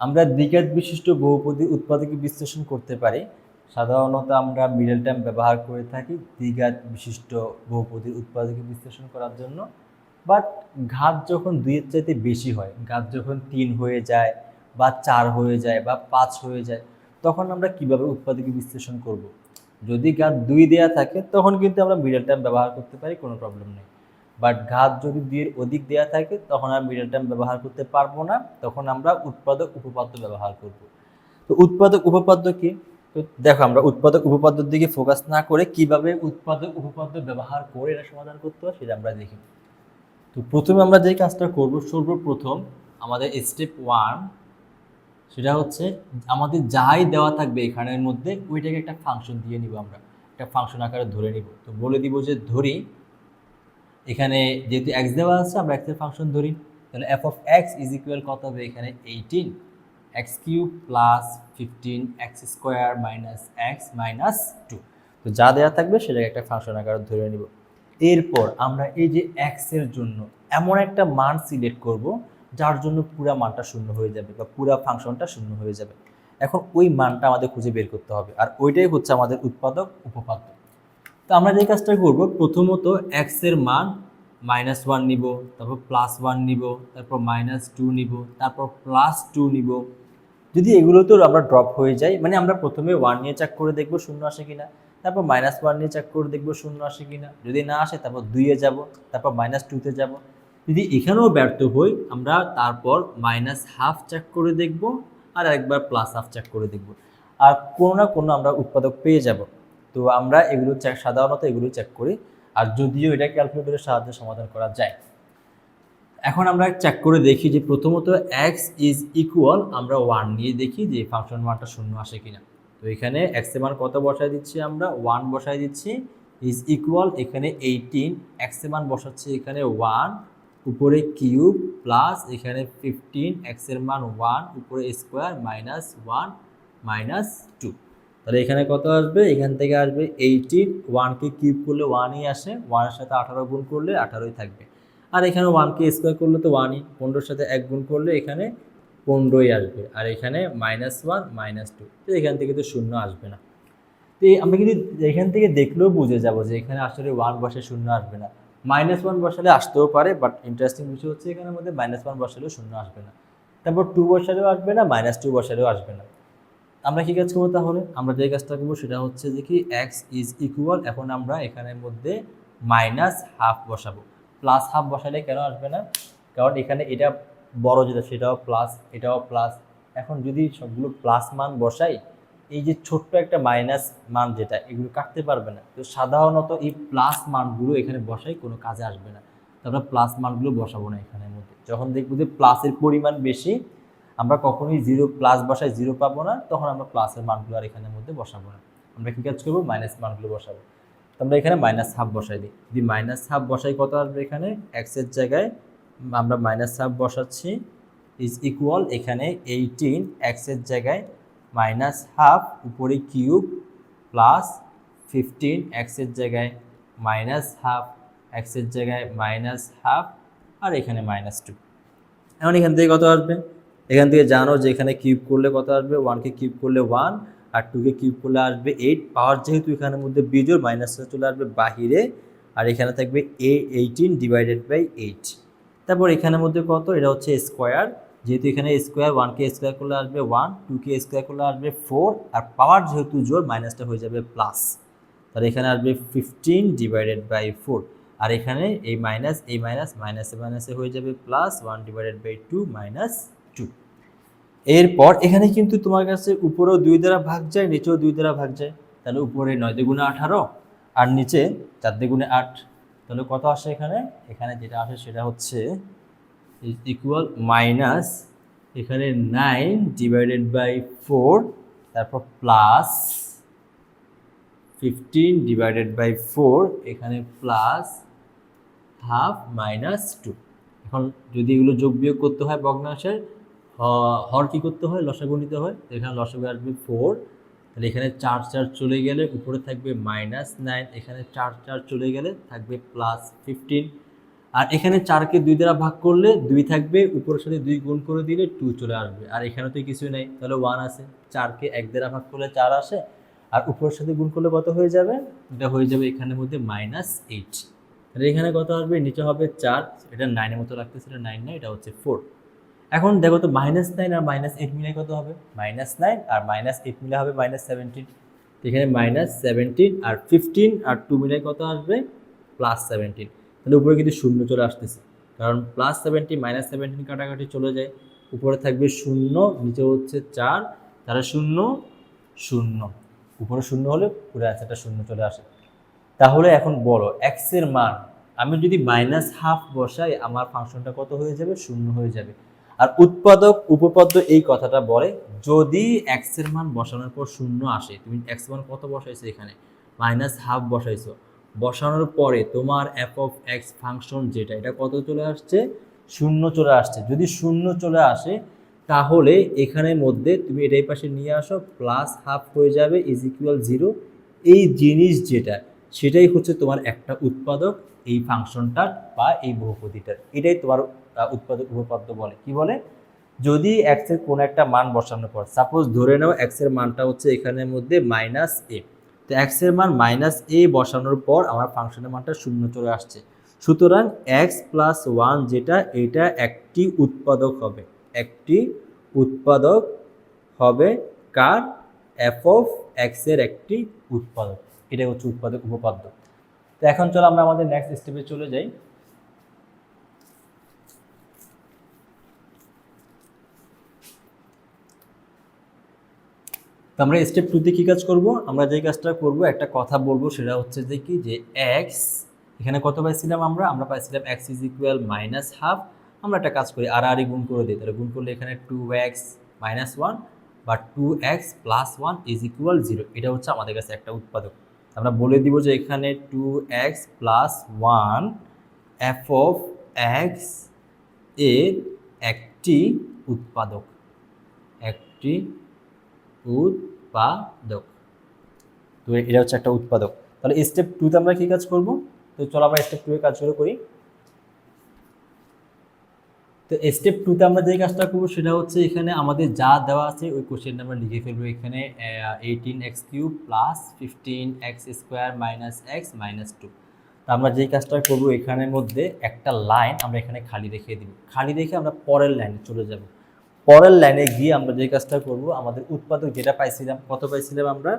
আমরা দ্বিঘাত বিশিষ্ট বহুপদী উৎপাদকে বিশ্লেষণ করতে পারি। সাধারণত আমরা মিডল টার্ম ব্যবহার করে থাকি দ্বিঘাত বিশিষ্ট বহুপদীর উৎপাদকে বিশ্লেষণ করার জন্য। বাট ঘাত যখন দুইয়ের চাইতে বেশি হয়, ঘাত যখন তিন হয়ে যায় বা চার হয়ে যায় বা পাঁচ হয়ে যায়, তখন আমরা কীভাবে উৎপাদকে বিশ্লেষণ করব। যদি ঘাত দুই দেয়া থাকে, তখন কিন্তু আমরা মিডল টার্ম ব্যবহার করতে পারি, কোনো প্রবলেম নেই। বাট ঘাত যদি দুইয়ের অধিক দেওয়া থাকে, তখন আর মিডল টার্ম ব্যবহার করতে পারব না, তখন আমরা উৎপাদক, উপপাদ্য ব্যবহার করব। তো উৎপাদক, উপপাদ্য কি? তো দেখো, আমরা উৎপাদক, উপপাদ্যের দিকে ফোকাস না করে কীভাবে উৎপাদক, উপপাদ্য ব্যবহার করে এটা সমাধান করতে হয়, সেটা আমরা দেখি। তো প্রথমে আমরা যে কাজটা করব, সর্বপ্রথম আমাদের স্টেপ ওয়ান সেটা হচ্ছে আমাদের যাই দেওয়া থাকবে এখানের মধ্যে, ওইটাকে একটা ফাংশন দিয়ে নিব আমরা। একটা ফাংশন আকারে ধরে নিব। তো বলে দিব যে ধরি এখানে যেহেতু এক্স দেওয়া আছে, আমরা এক্সের ফাংশন ধরি, তাহলে F of X is equal কত হবে এখানে? Eighteen X cube plus fifteen X square minus X minus two তো যা দেওয়া থাকবে সেটাকে একটা ফাংশন আকারে ধরে নিব। এরপর আমরা এই যে এক্সের জন্য এমন একটা মান সিলেক্ট করব, যার জন্য পুরা মানটা শূন্য হয়ে যাবে বা পুরা ফাংশনটা শূন্য হয়ে যাবে। এখন ওই মানটা আমাদের খুঁজে বের করতে হবে, আর ওইটাই হচ্ছে আমাদের উৎপাদক, উপপাদ্য। তো আমরা যে কাজটা করব, প্রথমত এক্সের মান মাইনাস ওয়ান নিব, তারপর প্লাস ওয়ান নিব, তারপর মাইনাস টু নিব, তারপর প্লাস টু নিব। যদি এগুলোতেও আমরা ড্রপ হয়ে যাই মানে আমরা প্রথমে ওয়ান নিয়ে চেক করে দেখব শূন্য আসে কিনা, তারপর মাইনাস ওয়ান নিয়ে চেক করে দেখব শূন্য আসে কিনা। যদি না আসে, তারপর দুইয়ে যাব, তারপর মাইনাস টুতে যাব। যদি এখানেও ব্যর্থ হই, আমরা তারপর মাইনাস হাফ চেক করে দেখব, আর একবার প্লাস হাফ চেক করে দেখব। আর কোনো না কোনো আমরা উৎপাদক পেয়ে যাব। তো আমরা এগুলো চেক সাধারণত এগুলো চেক করি। আর যদিও এটা ক্যালকুলেটরের সাহায্যে সমাধান করা যায়। এখন আমরা চেক করে দেখি যে প্রথমত এক্স ইজ ইকুয়াল আমরা ওয়ান নিয়ে দেখি যে ফাংশন মানটা শূন্য আসে কিনা। তো এখানে এক্সের মান কত বসায় দিচ্ছি আমরা? ওয়ান বসায় দিচ্ছি ইজ ইকুয়াল এখানে এইটিন এক্সের মান বসাচ্ছি এখানে ওয়ান উপরে কিউব প্লাস এখানে ফিফটিন এক্সের মান ওয়ান উপরে square minus one minus two তাহলে এখানে কত আসবে? এখান থেকে আসবে এইটিন ওয়ানকে কিউব করলে ওয়ানই আসে। ওয়ানের সাথে আঠারো গুণ করলে আঠারোই থাকবে। আর এখানে ওয়ানকে স্কোয়ার করলে তো ওয়ানই পনেরোর সাথে এক গুণ করলে এখানে পনেরোই আসবে। আর এখানে মাইনাস ওয়ান মাইনাস টু তো এখান থেকে তো শূন্য আসবে না। তো আমরা কিন্তু এখান থেকে দেখলেও বুঝে যাব যে এখানে আসলে ওয়ান বসে শূন্য আসবে না। মাইনাস ওয়ান বসালে আসতেও পারে বাট ইন্টারেস্টিং বিষয় হচ্ছে এখানে মধ্যে মাইনাস ওয়ান বসালেও শূন্য আসবে না। তারপর টু বসালেও আসবে না মাইনাস টু বসালেও আসবে না। আমরা কী কাজ করব তাহলে? আমরা যে কাজটা করব সেটা হচ্ছে যে কি এক্স ইজ ইকুয়াল এখন আমরা এখানের মধ্যে মাইনাস হাফ বসাবো। প্লাস হাফ বসালে কেন আসবে না? কারণ এখানে এটা বড় যেটা, সেটাও প্লাস এটাও প্লাস এখন যদি সবগুলো প্লাস মান বসাই, এই যে ছোট্ট একটা মাইনাস মান যেটা, এগুলো কাটতে পারবে না। তো সাধারণত এই প্লাস মানগুলো এখানে বসাই, কোনো কাজে আসবে না। তো আমরা প্লাস মানগুলো বসাবো না এখানের মধ্যে। যখন দেখব যে প্লাসের পরিমাণ বেশি আমরা কখনোই জিরো প্লাস বসায় জিরো পাবো না, তখন আমরা প্লাসের মানগুলো আর এখানের মধ্যে বসাবো না। আমরা কী কাজ করব? মাইনাস মানগুলো বসাবো। তো আমরা এখানে মাইনাস হাফ বসাই দিই। যদি মাইনাস হাফ বসাই কত আসবে এখানে? এক্সের জায়গায় আমরা মাইনাস হাফ বসাচ্ছি ইজ ইকুয়াল এখানে এইটিন এক্সের জায়গায় মাইনাস হাফ উপরে কিউব প্লাস ফিফটিন এক্সের জায়গায় মাইনাস হাফ এক্সের জায়গায় মাইনাস হাফ আর এখানে মাইনাস টু এখন এখান থেকে কত আসবে? এখান থেকে জানো যে এখানে কিউব করলে কত আসবে? ওয়ানকে কিউব করলে ওয়ান আর টুকে কিউব করলে আসবে এইট পাওয়ার যেহেতু এখানের মধ্যে বিজোর মাইনাসটা চলে আসবে বাহিরে। আর এখানে থাকবে এ এইটিন ডিভাইডেড বাই এইট তারপর এখানের মধ্যে কত? এটা হচ্ছে স্কোয়ার যেহেতু এখানে স্কোয়ার ওয়ানকে স্কোয়ার করলে আসবে ওয়ান টুকে স্কোয়ার করলে আসবে ফোর আর পাওয়ার যেহেতু জোর মাইনাসটা হয়ে যাবে প্লাস তাহলে এখানে আসবে ফিফটিন ডিভাইডেড বাই ফোর আর এখানে এই মাইনাস এই মাইনাস মাইনাসে মাইনাসে হয়ে যাবে plus one divided by two minus এরপর এখানে কিন্তু তোমার কাছে উপরেও দুই দ্বারা ভাগ যায়, নিচেও দুই দ্বারা ভাগ যায়। তাহলে উপরে নয় দুগুণে আঠারো আর নিচে চার দুগুণে আট। তাহলে কত আসে এখানে? এখানে যেটা আসে সেটা হচ্ছে ইজ ইকুয়াল মাইনাস এখানে নাইন ডিভাইডেড বাই ফোর তারপর plus fifteen divided by four এখানে প্লাস হাফ মাইনাস টু এখন যদি এগুলো যোগ বিয়োগ করতে হয় ভগ্নাংশের হর কী করতে হয়? লসাগু নিতে হয়। তো এখানে লসাগু আসবে ফোর তাহলে এখানে চার চার চলে গেলে উপরে থাকবে মাইনাস নাইন এখানে চার চার চলে গেলে থাকবে প্লাস ফিফটিন আর এখানে চারকে দুই দ্বারা ভাগ করলে দুই থাকবে, উপরের সাথে দুই গুণ করে দিলে টু চলে আসবে। আর এখানে তো কিছুই নেই। তাহলে ওয়ান আছে চারকে এক দ্বারা ভাগ করলে চার আসে। আর উপরের সাথে গুণ করলে কত হয়ে যাবে? এটা হয়ে যাবে এখানের মধ্যে মাইনাস এইট তাহলে এখানে কত আসবে? নিচে হবে চার। এটা নাইনের মতো রাখতেছে এটা নাইন না এটা হচ্ছে ফোর এখন দেখো তো মাইনাস নাইন আর মাইনাস এইট মিলে কত হবে? মাইনাস নাইন আর মাইনাস এইট মিলে হবে মাইনাস সেভেন্টিন এখানে মাইনাস সেভেন্টিন আর ফিফটিন আর টু মিলে কত আসবে? প্লাস সেভেন্টিন তাহলে উপরে কিন্তু শূন্য চলে আসতেছে। কারণ প্লাস সেভেন্টিন মাইনাস সেভেন্টিন কাটাকাটি চলে যায়। উপরে থাকবে শূন্য, নিচে হচ্ছে চার তারা শূন্য শূন্য। উপরে শূন্য হলে পুরো অ্যান্সারটা শূন্য চলে আসে। তাহলে এখন বলো এক্সের মান, আমি যদি মাইনাস হাফ বসাই, আমার ফাংশনটা কত হয়ে যাবে? শূন্য হয়ে যাবে। আর উৎপাদক, উপপাদ্য এই কথাটা বলে, যদি এক্সের মান বসানোর পর শূন্য আসে, তুমি এক্স মান কত বসাইছো এখানে? মাইনাস হাফ বসাইছো। বসানোর পরে তোমার এফ অফ এক্স ফাংশন যেটা, এটা কত চলে আসছে? শূন্য চলে আসছে। যদি শূন্য চলে আসে, তাহলে এখানের মধ্যে তুমি এটাই পাশে নিয়ে আসো প্লাস হাফ হয়ে যাবে ইজ ইকুয়াল জিরো এই জিনিস যেটা, সেটাই হচ্ছে তোমার একটা উৎপাদক, এই ফাংশনটার বা এই বহুপতিটার এটাই তোমার উৎপাদক উপপাদ্য বলে। কি বলে? যদি এক্সের কোনো একটা মান বসানোর পর সাপোজ ধরে নাও এক্সের মানটা হচ্ছে এখানের মধ্যে মাইনাস এ তো এক্সের মান মাইনাস এ বসানোর পর আমার ফাংশনের মানটা শূন্য চলে আসছে। সুতরাং এক্স প্লাস ওয়ান যেটা, এটা একটি উৎপাদক হবে। একটি উৎপাদক হবে কার? এফ অফ এক্সের একটি উৎপাদক। এটা হচ্ছে উৎপাদক, উপপাদ্য। তো এখন চলো আমরা আমাদের নেক্সট স্টেপে চলে যাই। তো আমরা স্টেপ টুতে কী কাজ করব? আমরা যে কাজটা করব, একটা কথা বলব, সেটা হচ্ছে যে কি? যে এক্স এখানে কত পাইছিলাম আমরা? আমরা পাইছিলাম X is equal minus half আমরা একটা কাজ করি, আর আরই গুণ করে দিই। তাহলে গুণ করলে এখানে টু এক্স মাইনাস ওয়ান বা two X plus one is equal zero এটা হচ্ছে আমাদের কাছে একটা উৎপাদক। আমরা বলে দিব যে এখানে two X plus one F of এক্সের একটি উৎপাদক। একটি উৎপাদক। তো এটা হচ্ছে একটা উৎপাদক। তাহলে স্টেপ টুতে আমরা কি কাজ করব? তো চলো আমরা স্টেপ টু এর কাজ শুরু করি। তো স্টেপ টুতে আমরা যে কাজটা করব সেটা হচ্ছে এখানে আমাদের যা দেওয়া আছে ওই কোশ্চেনটা আমরা লিখে ফেলব এখানে eighteen X cube plus fifteen X square minus X minus two তো আমরা যেই কাজটা করব এখানের মধ্যে একটা লাইন আমরা এখানে খালি রেখে দিব। খালি রেখে আমরা পরের লাইনে চলে যাব। পরের লাইনে গিয়ে আমরা যে কাজটা করব, আমাদের উৎপাদক যেটা পাইছিলাম, কত পাইছিলাম আমরা?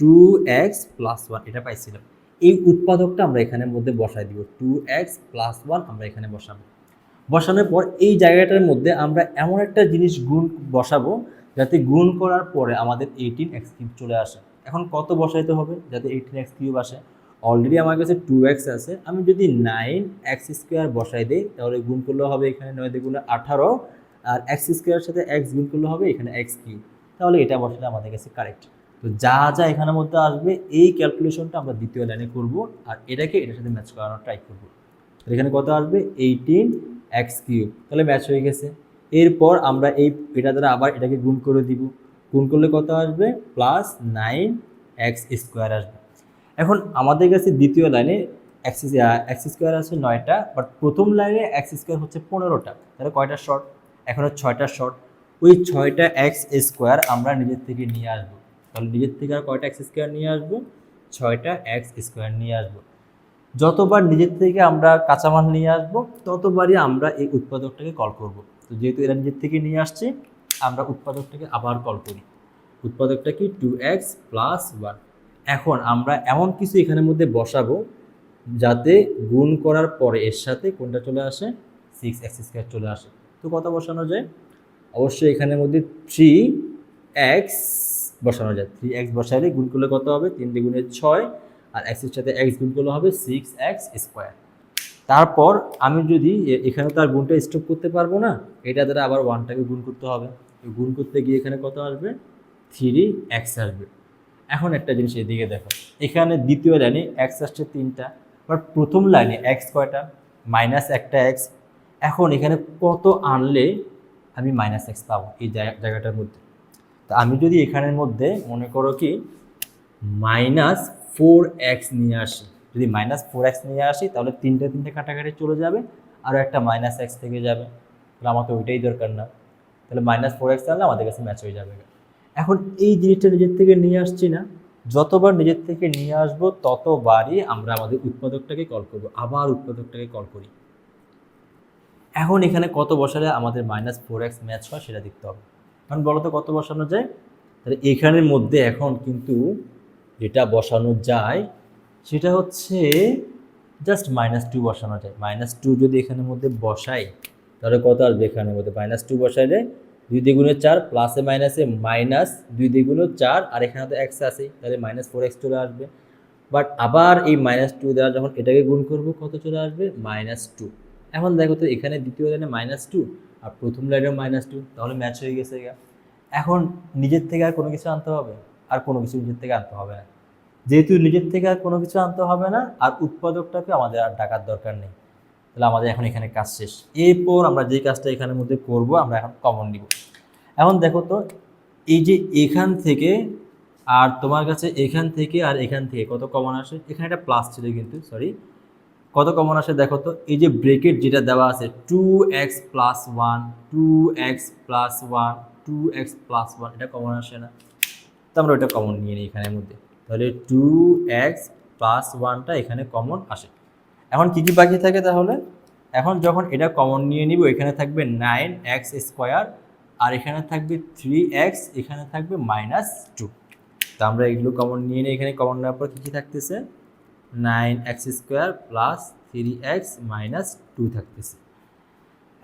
টু এক্স প্লাস ওয়ান এটা পাইছিলাম। এই উৎপাদকটা আমরা এখানের মধ্যে বসাই দিব। টু এক্স প্লাস ওয়ান আমরা এখানে বসাবো। বসানোর পর এই জায়গাটার মধ্যে আমরা এমন একটা জিনিস গুণ বসাবো, যাতে গুণ করার পরে আমাদের এইটিন এক্স কিউব চলে আসে। এখন কত বসাইতে হবে? যাতে এইটিন এক্স কিউব আসে। অলরেডি আমার কাছে টু এক্স আছে। আমি যদি নাইন এক্স স্কোয়ার বসাই দিই, তাহলে গুণ করলে হবে এখানে নয় দ্বিগুণে আঠারো। আর এক্স স্কোয়ারের সাথে এক্স গুণ করলে হবে এখানে এক্স কিউব তাহলে এটা বসালে আমাদের কাছে কারেক্ট তো যা যা এখানের মধ্যে আসবে, এই ক্যালকুলেশনটা আমরা দ্বিতীয় লাইনে করব আর এটাকে এটার সাথে ম্যাচ করানোর ট্রাই করব। এখানে কত আসবে? এইটিন এক্স কিউব তাহলে ম্যাচ হয়ে গেছে। এরপর আমরা এই, এটা দ্বারা আবার এটাকে গুণ করে দিব। গুণ করলে কত আসবে? প্লাস নাইন এক্স স্কোয়ার আসবে। এখন আমাদের কাছে দ্বিতীয় লাইনে এক্স এক্স স্কোয়ার আছে নয়টা বাট প্রথম লাইনে এক্স স্কোয়ার হচ্ছে পনেরোটা। তাহলে কয়টা শর্ট এখন ছয়টা শর্ট ওই ছয়টা এক্স স্কোয়ার আমরা নিজের থেকে নিয়ে আসব। তাহলে নিজের থেকে আর কয়টা এক্স স্কোয়ার নিয়ে আসব? ছয়টা এক্স স্কোয়ার নিয়ে আসব। যতবার নিজের থেকে আমরা কাঁচামাল নিয়ে আসব, ততবারই আমরা এই উৎপাদকটাকে কল করব। তো যেহেতু এরা নিজের থেকে নিয়ে আসছে, আমরা উৎপাদকটাকে আবার কল করি। উৎপাদকটা কি? টু এক্স প্লাস ওয়ান এখন আমরা এমন কিছু এখানের মধ্যে বসাবো, যাতে গুণ করার পরে এর সাথে কোনটা চলে আসে? সিক্স এক্স স্কোয়ার চলে আসে। তো কত বসানো যায়। অবশ্যই এখানের মধ্যে থ্রি এক্স বসানো যায়। থ্রি এক্স বসালে গুণ করলে কত হবে? তিন দ্বিগুণে ছয়। আর এক্সের সাথে এক্স গুণ করলে হবে সিক্স এক্স স্কোয়ার তারপর আমি যদি এখানে তো আর গুণটা স্টপ করতে পারব না, এটা দ্বারা আবার ওয়ানটাকে গুণ করতে হবে। গুণ করতে গিয়ে এখানে কত আসবে? থ্রি এক্স আসবে। এখন একটা জিনিস এদিকে দেখো। এখানে দ্বিতীয় লাইনে এক্স আসছে তিনটা। বাট প্রথম লাইনে এক্স কয়টা? মাইনাস একটা এক্স এখন এখানে কত আনলে আমি মাইনাস এক্স পাবো এই জায়গা- জায়গাটার মধ্যে? তো আমি যদি এখানের মধ্যে মনে করো কি মাইনাস ফোর এক্স নিয়ে আসি, যদি মাইনাস ফোর এক্স নিয়ে আসি, তাহলে তিনটে তিনটে কাটাকাটি চলে যাবে আরও একটা মাইনাস এক্স থেকে যাবে। তাহলে আমার তো ওইটাই দরকার না। তাহলে মাইনাস ফোর এক্স আনলে আমাদের কাছে ম্যাচ হয়ে যাবে। এখন এই জিনিসটা নিজের থেকে নিয়ে আসছি না। যতবার নিজের থেকে নিয়ে আসব, ততবারই আমরা আমাদের উৎপাদকটাকে কল করব। আবার উৎপাদকটাকে কল করি। এখন এখানে কত বসালে আমাদের মাইনাস ফোর এক্স ম্যাচ হয় সেটা দেখতে হবে। কারণ বলো তো কত বসানো যায়? তাহলে এখানের মধ্যে এখন কিন্তু যেটা বসানো যায়, সেটা হচ্ছে জাস্ট মাইনাস টু বসানো যায়। মাইনাস টু যদি এখানের মধ্যে বসাই, তাহলে কত আসবে এখানের মধ্যে? মাইনাস টু বসাইলে দুই দ্বিগুণে চার প্লাসে মাইনাসে মাইনাস দুই দ্বিগুণে চার, আর এখানে তো এক্স আছে, তাহলে মাইনাস ফোর এক্স চলে আসবে। বাট আবার এই মাইনাস টু দ্বারা যখন এটাকে গুণ করব, কত চলে আসবে? মাইনাস টু এখন দেখো তো এখানে দ্বিতীয় লাইনে মাইনাস টু আর প্রথম লাইনেও মাইনাস টু তাহলে ম্যাচ হয়ে গেছে এখন নিজের থেকে আর কোনো কিছু আনতে হবে? আর কোনো কিছু নিজের থেকে আনতে হবে না। যেহেতু নিজের থেকে আর কোনো কিছু আনতে হবে না, আর উৎপাদকটাকে আমাদের আর ডাকার দরকার নেই। তাহলে আমাদের এখন এখানে কাজ শেষ। এরপর আমরা যে কাজটা এখানের মধ্যে করব, আমরা এখন কমন নিব। এখন দেখো তো, এই যে এখান থেকে আর তোমার কাছে এখান থেকে আর এখান থেকে কত কমন আসে? এখানে একটা প্লাস ছিল কিন্তু সরি কত কমন আসে দেখো তো? এই যে ব্রেকেট যেটা দেওয়া আছে two X plus one two X plus one two X plus one এটা কমন আসে না। তো আমরা ওটা কমন নিয়ে নিই এখানের মধ্যে। তাহলে টু এক্স প্লাস ওয়ানটা এখানে কমন আসে। এখন কী কী বাকি থাকে তাহলে? এখন যখন এটা কমন নিয়ে নিব, এখানে থাকবে নাইন এক্স স্কোয়ার আর এখানে থাকবে থ্রি এক্স এখানে থাকবে মাইনাস টু তো আমরা এগুলো কমন নিয়ে নিই। এখানে কমন নেওয়ার পর কী কী থাকতেছে? Nine X square plus three X minus two থাকতেছে।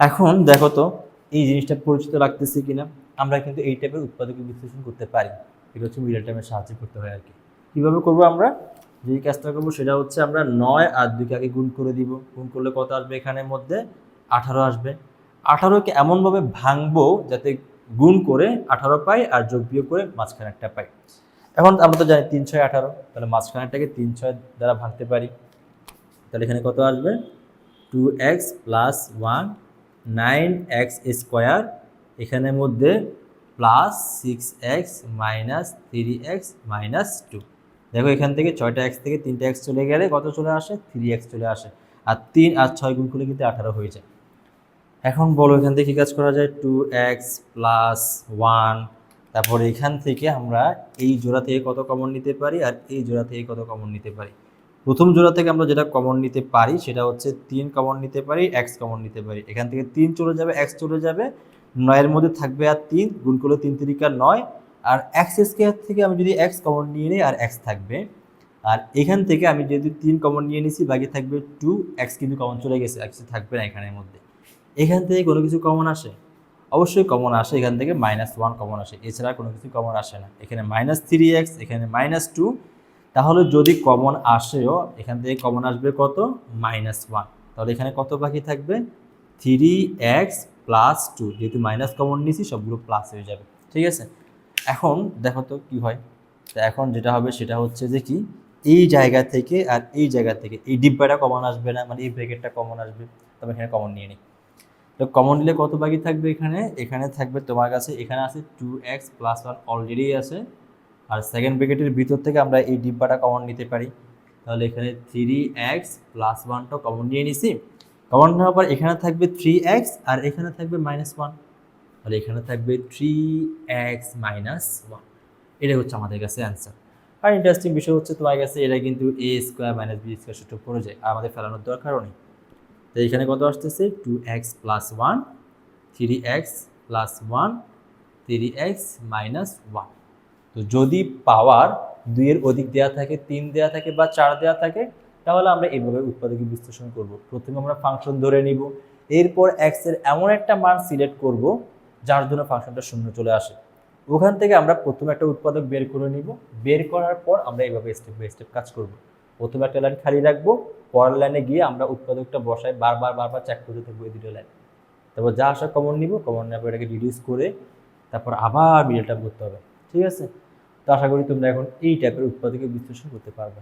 এখন দেখো তো, এই জিনিসটা পরিচিত লাগতেছে কিনা? আমরা কিন্তু এই টাইপের উৎপাদকের বিশ্লেষণ করতে পারি। এটা হচ্ছে মিডল টাইমের সাহায্য করতে হয় আর কি। কীভাবে করব আমরা? যে কাজটা করব সেটা হচ্ছে আমরা নয় আর দুইকে আগে গুণ করে দিব। গুণ করলে কত আসবে এখানের মধ্যে? আঠারো আসবে। আঠারোকে এমনভাবে ভাঙবো যাতে গুণ করে আঠারো পাই আর যোগ বিয়োগ করে মাঝখানে একটা পাই। এখন আমরা তো জানি তিন ছয় আঠারো, তাহলে মাঝখানেরটাকে তিন ছয় দ্বারা ভাঙতে পারি। তাহলে এখানে কত আসবে? Two X plus one nine X square এখানের মধ্যে plus six X minus three X minus two দেখো এখান থেকে ছয়টা এক্স থেকে তিনটা এক্স চলে গেলে কত চলে আসে? থ্রি এক্স চলে আসে। আর তিন আর ছয় গুণ করলে কিন্তু আঠারো হয়ে যায়। এখন বলো এখান থেকে কী কাজ করা যায়? টু এক্স প্লাস ওয়ান তারপর এখান থেকে আমরা এই জোড়া থেকে কত কমন নিতে পারি আর এই জোড়া থেকে কত কমন নিতে পারি? প্রথম জোড়া থেকে আমরা যেটা কমন নিতে পারি সেটা হচ্ছে তিন কমন নিতে পারি এক্স কমন নিতে পারি। এখান থেকে তিন চলে যাবে এক্স চলে যাবে। নয়ের মধ্যে থাকবে আর তিন, গুণ করলে তিন তিরিকা নয়। আর এক্স স্কোয়ার থেকে আমি যদি এক্স কমন নিয়ে নিই আর এক্স থাকবে। আর এখান থেকে আমি যদি তিন কমন নিয়ে নিছি, বাকি থাকবে টু এক্স কিন্তু কমন চলে গেছে এক্স থাকবে না এখানের মধ্যে। এখান থেকে কোনো কিছু কমন আসে? অবশ্যই কমন আসে এখান থেকে মাইনাস ওয়ান কমন আসে। এছাড়া কোনো কিছু কমন আসে না। এখানে মাইনাস থ্রি এক্স এখানে মাইনাস টু তাহলে যদি কমন আসেও, এখান থেকে কমন আসবে কত? মাইনাস ওয়ান তাহলে এখানে কত বাকি থাকবে? থ্রি এক্স প্লাস টু যেহেতু মাইনাস কমন নিয়েছি, সবগুলো প্লাস হয়ে যাবে। ঠিক আছে? এখন দেখো তো কী হয়। তো এখন যেটা হবে, সেটা হচ্ছে যে কি? এই জায়গা থেকে আর এই জায়গা থেকে, এই ডিব্বাটা কমন আসবে না মানে এই ব্রেকেটটা কমন আসবে। তবে এখানে কমন নিয়ে নিই। তো কমন নিলে কত বাকি থাকবে এখানে? এখানে থাকবে তোমার কাছে, এখানে আছে two X plus one already আছে। আর সেকেন্ড ব্রেকেটের ভিতর থেকে আমরা এই ডিব্বাটা কমন নিতে পারি। তাহলে এখানে থ্রি এক্স প্লাস ওয়ানটা কমন নিয়ে নিছি। কমন নেওয়ার পর এখানে থাকবে থ্রি এক্স আর এখানে থাকবে মাইনাস ওয়ান তাহলে এখানে থাকবে থ্রি এক্স মাইনাস ওয়ান এটা হচ্ছে আমাদের কাছে অ্যান্সার আর ইন্টারেস্টিং বিষয় হচ্ছে তোমার কাছে এটা কিন্তু A square minus B square সূত্র পড়ে যায় আর আমাদের ফেলানোর দরকারও নেই। তো এখানে কত আসতেছে? Two X plus one three X plus one three X minus one তো যদি পাওয়ার দুইয়ের অধিক দেওয়া থাকে, তিন দেওয়া থাকে বা চার দেওয়া থাকে, তাহলে আমরা এইভাবে উৎপাদকে বিশ্লেষণ করব। প্রথমে আমরা ফাংশন ধরে নিব। এরপর এক্সের এমন একটা মান সিলেক্ট করব, যার জন্য ফাংশনটা শূন্য চলে আসে। ওখান থেকে আমরা প্রথমে একটা উৎপাদক বের করে নিব। বের করার পর আমরা এইভাবে স্টেপ বাই স্টেপ কাজ করব। প্রথমে একটা লাইন খালি রাখব, পরের লাইনে গিয়ে আমরা উৎপাদকটা বসাই বারবার বারবার চেক করতে থাকব এই দুটো লাইন তারপর যা আসা কমন নিব কমন নেওয়ার এটাকে রিডিউস করে তারপর আবার মিডিয়াটা করতে হবে, ঠিক আছে? তো আশা করি তোমরা এখন এই টাইপের উৎপাদকে বিশ্লেষণ করতে পারবে।